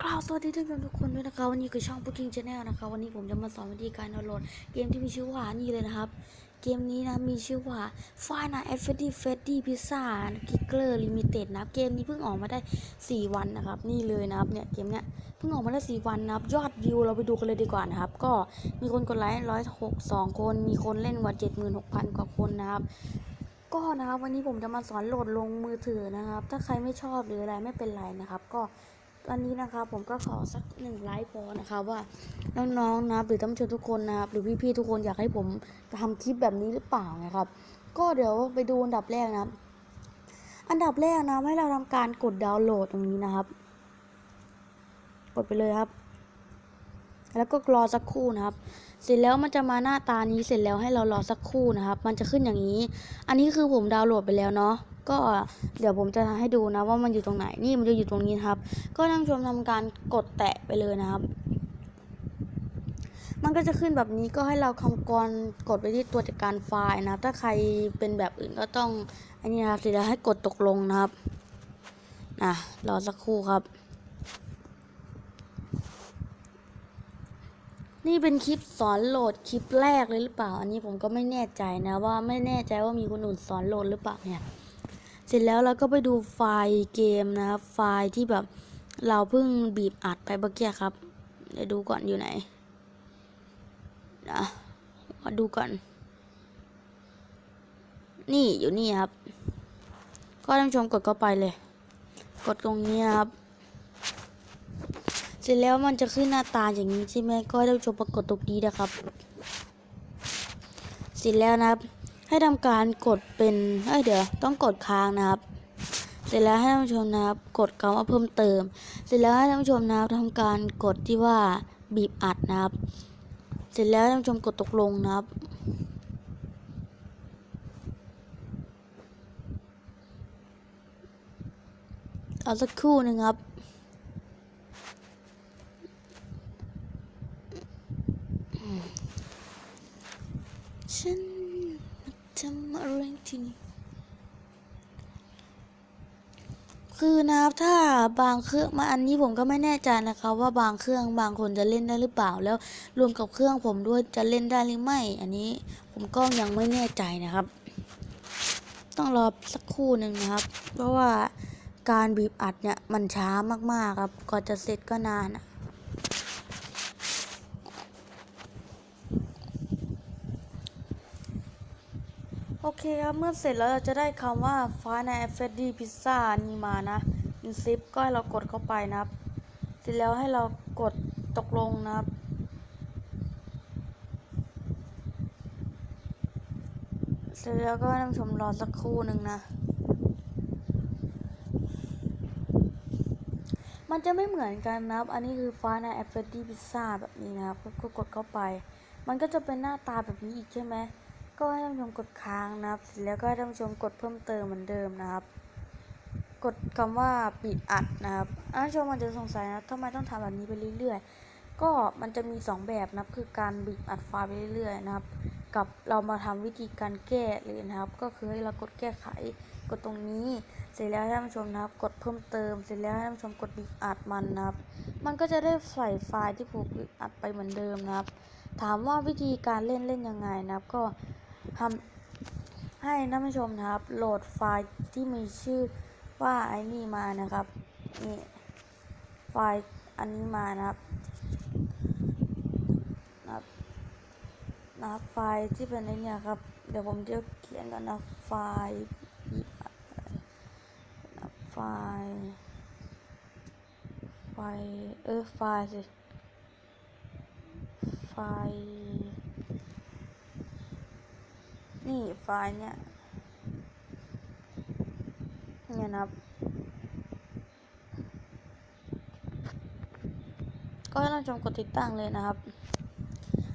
กล่าวสวัสดีท่านผู้ชมทุกคนด้วยนะคะวันนี้คือช่อง Booking Channel นะคะ วันนี้ผมจะมาสอนวิธีการดาวน์โหลด เกมที่มีชื่อว่านี่เลยนะครับ เกมนี้นะมีชื่อว่า Final f r e d d y Freddy Pizza Kicker Limited นะครับเกมนี้เพิ่งออกมาได้ 4 วันนะครับ นี่เลยนะครับเนี่ยเกมเนี้ยเพิ่งออกมาได้ 4 วันนะครับ ยอดวิวเราไปดูกันเลยดีกว่านะครับ ก็มีคนกดไลค์ร้อยหกสองคน มีคนเล่นกว่า76,000 กว่าคนนะครับก็นะครับวันนี้ผมจะมาสอนโหลดลงมือถือนะครับ ถ้าใครไม่ชอบหรืออะไรไม่เป็นไรนะครับ ก็ วันนี้นะคะผมก็ขอสักหนึ่งไลค์พอนะคะว่าน้องๆนะหรือท่านผู้ชมทุกคนนะครับหรือพี่ๆทุกคนอยากให้ผมทำคลิปแบบนี้หรือเปล่านะครับ ก็เดี๋ยวไปดูอันดับแรกนะครับ อันดับแรกนะให้เราทำการกดดาวน์โหลดตรงนี้นะครับ กดไปเลยครับ แล้วก็รอสักครู่นะครับ เสร็จแล้วมันจะมาหน้าตานี้เสร็จแล้วให้เรารอสักครู่นะครับ มันจะขึ้นอย่างนี้ อันนี้คือผมดาวน์โหลดไปแล้วเนาะก็เดี๋ยวผมจะให้ดูนะว่ามันอยู่ตรงไหนนี่มันจะอยู่ตรงนี้ครับ ก็ท่านชมทำการกดแตะไปเลยนะครับ มันก็จะขึ้นแบบนี้ก็ให้เราคำกรกดไปที่ตัวจัดการไฟล์นะครับ ถ้าใครเป็นแบบอื่นก็ต้องอันนี้นะครับเสร็จแล้วให้กดตกลงนะครับอะรอสักครู่ครับ นี่เป็นคลิปสอนโหลดคลิปแรกเลยหรือเปล่า อันนี้ผมก็ไม่แน่ใจนะว่าไม่แน่ใจว่ามีคนอื่นสอนโหลดหรือเปล่าเนี่ย เสร็จแล้วเราก็ไปดูไฟล์เกมนะครับ ไฟล์ที่แบบเราเพิ่งบีบอัดไปเมื่อกี้ครับเดี๋ยวดูก่อนอยู่ไหนนะมาดูก่อน นี่อยู่นี่ครับ ก็ท่านผู้ชมกดเข้าไปเลย กดตรงนี้ครับ เสร็จแล้วมันจะขึ้นหน้าตาอย่างนี้ใช่ไหมก็ให้ท่านชมปรากฏตรงนี้นะครับ เสร็จแล้วนะครับ ให้ทำการกดเป็นเอ้ยเดี๋ยวต้องกดค้างนะครับ เสร็จแล้วให้ท่านผู้ชมนะครับ กดคำว่าเพิ่มเติม เสร็จแล้วให้ท่านผู้ชมนะครับทำการกดที่ว่าบีบอัดนะครับ เสร็จแล้วท่านผู้ชมกดตกลงนะครับเอาสักครู่นึงครับ ฉันทำอะไรที่นี่คือนะครับถ้าบางเครื่องมาอันนี้ผมก็ไม่แน่ใจนะคะว่าบางเครื่องบางคนจะเล่นได้หรือเปล่าแล้วรวมกับเครื่องผมด้วยจะเล่นได้หรือไม่ อันนี้ผมก็ยังไม่แน่ใจนะครับ ต้องรอสักครู่หนึ่งนะครับ เพราะว่าการบีบอัดเนี่ยมันช้ามากๆครับก่อนจะเสร็จก็นานอะ โอเคครับ เมื่อเสร็จแล้วเราจะได้คำว่าฟ้าในเฟดดี้พิซซ่านี่มานะอินซิปก็ให้เรากดเข้าไปนะครับ เสร็จแล้วให้เรากดตกลงนะครับ เสร็จแล้วก็ให้ท่านผู้ชมรอสักครู่หนึ่งนะ มันจะไม่เหมือนกันนะครับ อันนี้คือฟ้าในแอปเฟดดี้พิซซ่าแบบนี้นะครับก็กดเข้าไป มันก็จะเป็นหน้าตาแบบนี้อีกใช่ไหม ก็ให้ท่านผู้ชมกดค้างนะครับเสร็จแล้วก็ให้ท่านผู้ชมกดเพิ่มเติมเหมือนเดิมนะครับ กดคำว่าปิดอัดนะครับท่านผู้ชมมันจะสงสัยนะทำไมต้องทำแบบนี้ไปเรื่อยๆ ก็มันจะมี 2 แบบนะครับ คือการบีบอัดไฟล์ไปเรื่อยๆนะครับ กับเรามาทำวิธีการแก้เลยนะครับ ก็คือให้เรากดแก้ไข กดตรงนี้ เสร็จแล้วให้ท่านผู้ชมนะครับ กดเพิ่มเติม เสร็จแล้วให้ท่านผู้ชมกดบีบอัดมันนะครับ มันก็จะได้ใส่ไฟล์ที่ผูกบีบอัดไปเหมือนเดิมนะครับ ถามว่าวิธีการเล่นเล่นยังไงนะครับ ก็ ทำให้ท่านผู้ชมนะครับ โหลดไฟล์ที่มีชื่อว่าไอ้นี่มานะครับนี่ไฟล์อันนี้มานะครับนะครับนะครับไฟล์ที่เป็นไอ้เนี่ยครับ เดี๋ยวผมจะเขียนกันนะไฟล์ไฟล์ไฟล์เออไฟล์สิไฟล์ นี่ไฟล์เนี่ยเนี่ยนะครับ ก็ให้ท่านผู้ชมกดติดตั้งเลยนะครับ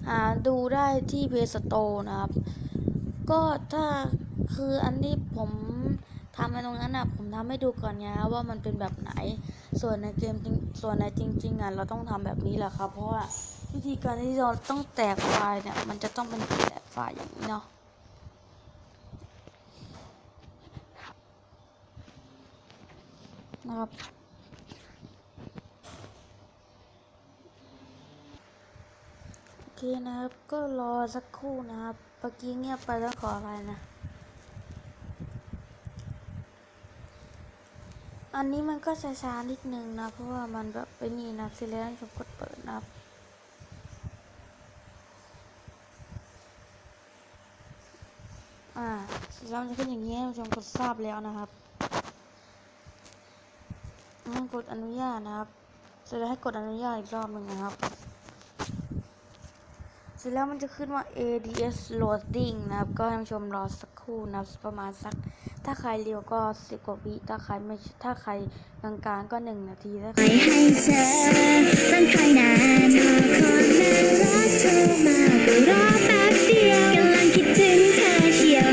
หาดูได้ที่เพจสโตนะครับ ก็ถ้าคืออันที่ผมทำไปตรงนั้นอะผมทำให้ดูก่อนไงว่ามันเป็นแบบไหน ส่วนในเกมจริงส่วนในจริงๆอะเราต้องทำแบบนี้แหละครับ เพราะว่าวิธีการที่เราต้องแตกไฟล์เนี่ยมันจะต้องเป็นแตกไฟล์อย่างนี้เนาะ นะครับ โอเคนะครับ ก็รอสักครู่นะครับเมื่อกี้เงียบไปต้องขออะไรนะ อันนี้มันก็ช้าๆนิดนึงนะ เพราะว่ามันแบบไม่มีนะซีเรียสผมกดเปิดนะครับอ่าแล้วจะขึ้นอย่างนี้ผมกดทราบแล้วนะครับ ให้กดอนุญาตนะครับเสร็จแล้วให้กดอนุญาตอีกรอบหนึ่งนะครับ เสร็จแล้วมันจะขึ้นว่า ADS loading นะครับ ก็ให้ผู้ชมรอสักครู่นะครับประมาณสัก ถ้าใครเร็วก็สิบกว่าวิถ้าใครไม่ถ้าใครกลางๆก็หนึ่งนาทีถ้าใครให้เธอต้องคอยนานรอคนน่ารักโทรมาก็รอแป๊บเดียวกำลังคิดถึงเธอเชียว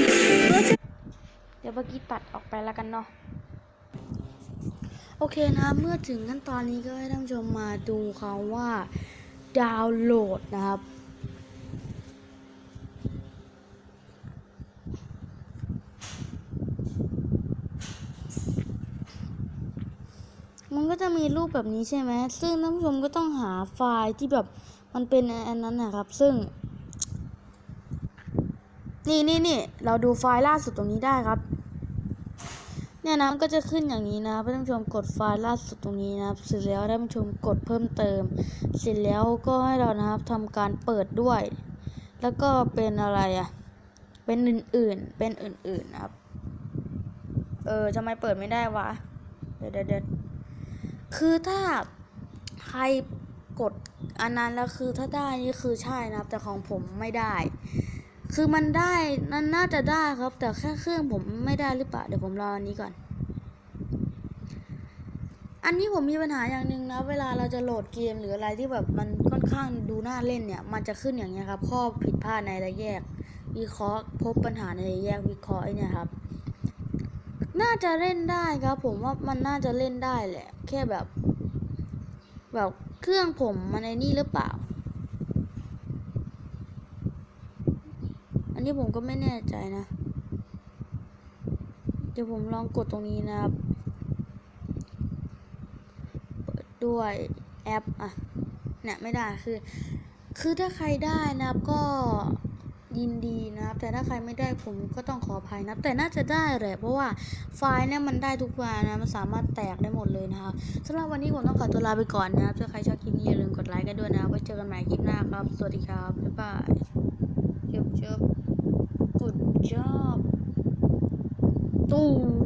เดี๋ยวเมื่อกี้ตัดออกไปแล้วกันเนาะ อเคนะเมื่อถึงขั้นตอนนี้ก็ให้ท่านผู้ชมมาดูเขาว่าดาวน์โหลดนะครับ มันก็จะมีรูปแบบนี้ใช่ไหม ซึ่งท่านผู้ชมก็ต้องหาไฟล์ที่แบบมันเป็นอันนั้นนะครับ ซึ่ง นี่นี่นี่เราดูไฟล์ล่าสุดตรงนี้ได้ครับ เนี่ยนะมันก็จะขึ้นอย่างนี้นะท่านผู้ชมกดไฟล์ล่าสุดตรงนี้นะครับเสร็จแล้วท่านผู้ชมกดเพิ่มเติม เสร็จแล้วก็ให้เรานะครับทำการเปิดด้วย แล้วก็เป็นอะไรอะเป็นอื่นๆเป็นอื่นๆนะครับ เออทำไมเปิดไม่ได้วะเดี๋ยวเดี๋ยวเดี๋ยวคือถ้าใครกดอันนั้นแล้วคือถ้าได้นี่คือใช่นะครับ แต่ของผมไม่ได้ คือมันได้นั่นน่าจะได้ครับ แต่แค่เครื่องผมไม่ได้หรือเปล่าเดี๋ยวผมรออันนี้ก่อน อันนี้ผมมีปัญหาอย่างหนึ่งนะ เวลาเราจะโหลดเกมหรืออะไรที่แบบมันค่อนข้างดูน่าเล่นเนี่ย มันจะขึ้นอย่างเงี้ยครับ ข้อผิดพลาดในรายแยก วิเคราะห์ พบปัญหาในรายแยกวิเคราะห์ไอเนี่ยครับ น่าจะเล่นได้ครับ ผมว่ามันน่าจะเล่นได้แหละ แค่แบบ แบบเครื่องผมมันในนี่หรือเปล่า อั นี้ผมก็ไม่แน่ใจนะ เดี๋ยวผมลองกดตรงนี้นะครับ เปิดด้วยแอปอะเนี่ยไม่ได้คือ คือถ้าใครได้นะครับก็ยินดีนะครับ แต่ถ้าใครไม่ได้ผมก็ต้องขออภัยนะ แต่น่าจะได้แหละเพราะว่าไฟล์เนี่ยมันได้ทุกวันนะ มันสามารถแตกได้หมดเลยนะครับสำหรับวันนี้ผมต้องขอตัวลาไปก่อนนะครับถ้าใครชอบคลิปนี้อย่าลืมกดไลค์กันด้วยนะครับไว้เจอกันใหม่คลิปหน้าครับ สวัสดีครับ บ๊ายบายจบจบ job ตูม